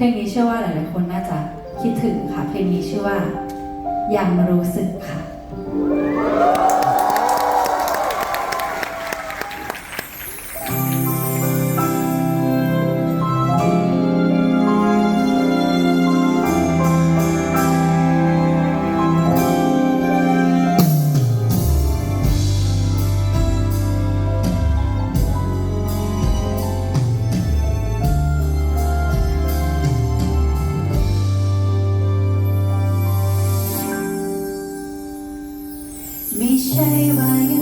เพลงนี้เชื่อว่าหลายๆคนน่าจะคิดถึงค่ะ เพลงนี้ชื่อว่า ยังรู้สึกค่ะ cliche, but you